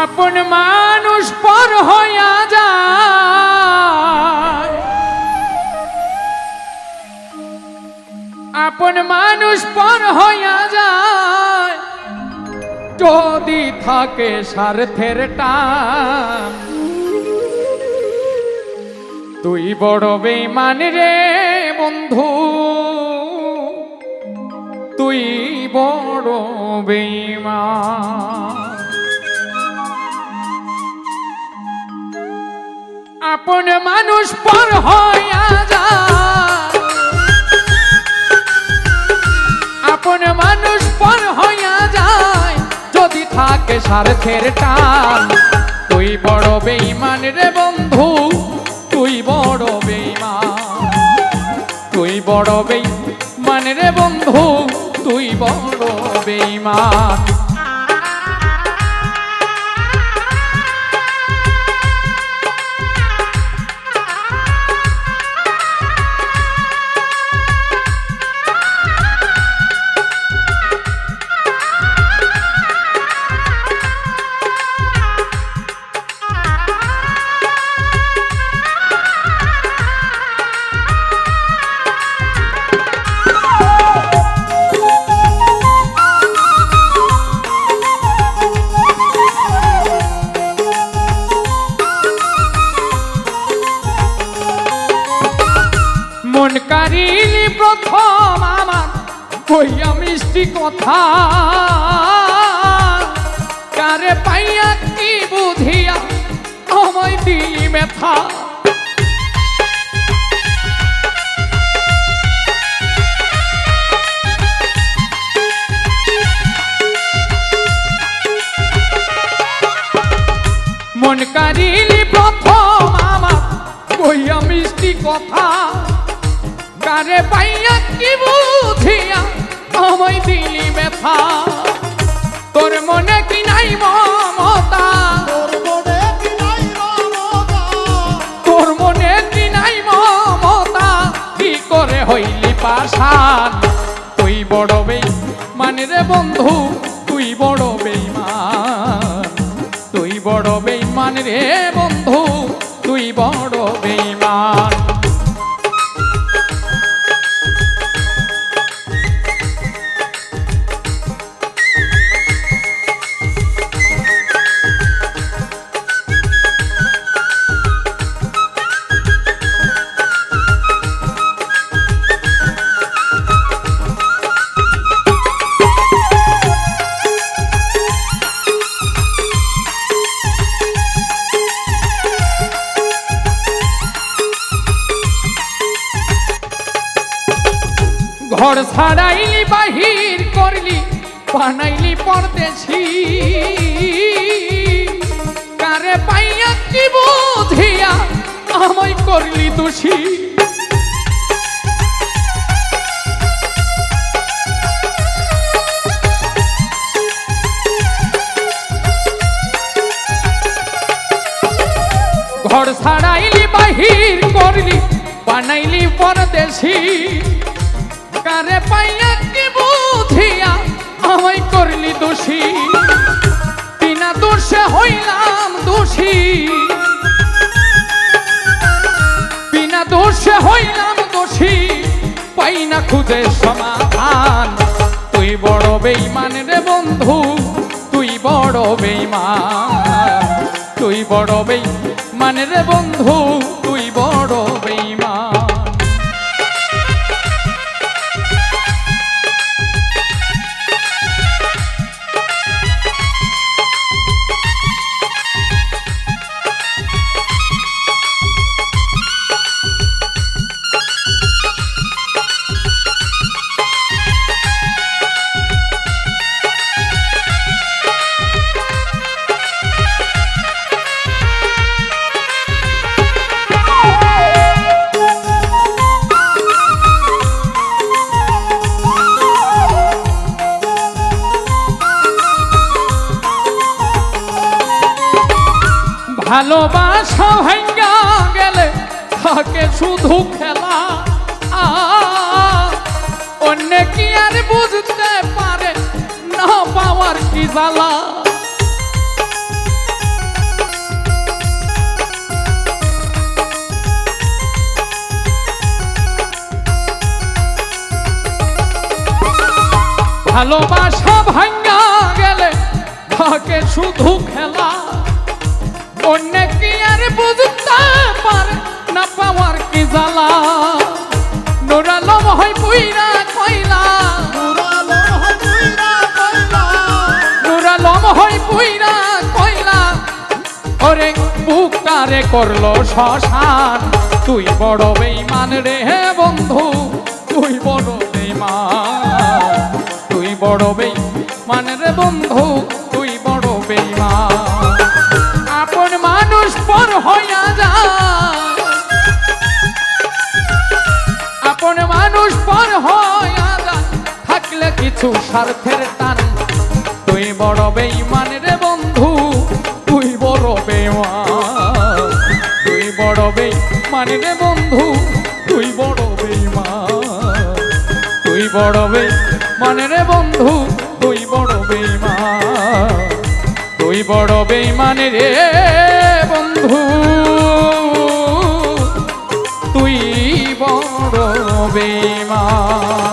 আপন মানুষ পর হইয়া যায়। আপন মানুষ পর হইয়া যায়। যদি থাকে স্বার্থের টান, তুই বড় বেইমান রে বন্ধু। তুই বড় বেইমান আপন মানুষ পর হইয়া যায়। আপন মানুষ পর হইয়া যায়, যদি থাকে স্বার্থের টান। তুই বড় বেইমান রে বন্ধু, তুই বড় বেইমান তুই বড় বেইমান রে বন্ধু, তুই বড় বেইমান কইয়া মিষ্টি কথা। কারে পাইয়া কি বুঝিয়া আমায় দিলি মেথা ব্যথা তোর মনে কি নাই মমতা? তোর মনে কি নাই মমতা? কি করে হইলি পাশান তুই বড় বেই মানে রে বন্ধু, তুই বড় বেইমান। তুই বড় বেইমান রে বন্ধু। ঘর ছাড়াইলি, বাহির করলি, বানাইলি পরদেশি। কারে পাইয়া কি বুঝিয়া আমায় করলি দোষী? ঘর ছাড়াইলি, বাহির করলি, বানাইলি পরদেশি। কারে পাইয়া কি বুঝিয়া আমায় করলি দোষী? বিনা দোষে হইলাম দোষী। বিনা দোষে হইলাম দোষী। পাই না খুঁজে সমাধান। তুই বড় বেইমান রে বন্ধু, তুই বড় বেইমান তুই বড় বেইমান রে বন্ধু ভালোবাসা ভাঙ্গা গেলে থাকে শুধু খেলা। অন্য কি আর বুঝতে পারে? না পাওয়ার কি জ্বালা? ভালোবাসা ভাঙ্গা গেলে থাকে শুধু খেলা। বুকটারে করল শ্মশান। তুই বড় বেইমান রে হে বন্ধু, তুই বড় বেইমান তুই বড় বেইমান রে বন্ধু, তুই বড় বেইমান আপন মানুষ পর হইয়া যায় আপন মানুষ পর হইয়া যায় থাকলে কিছু স্বার্থের টান। তুই বড় বেইমান বড় বেইমান রে বন্ধু, তুই বড় বেইমান তুই বড় বেইমান রে বন্ধু, তুই বড় বেইমান তুই বড় বেইমান রে বন্ধু, তুই বড় বেইমান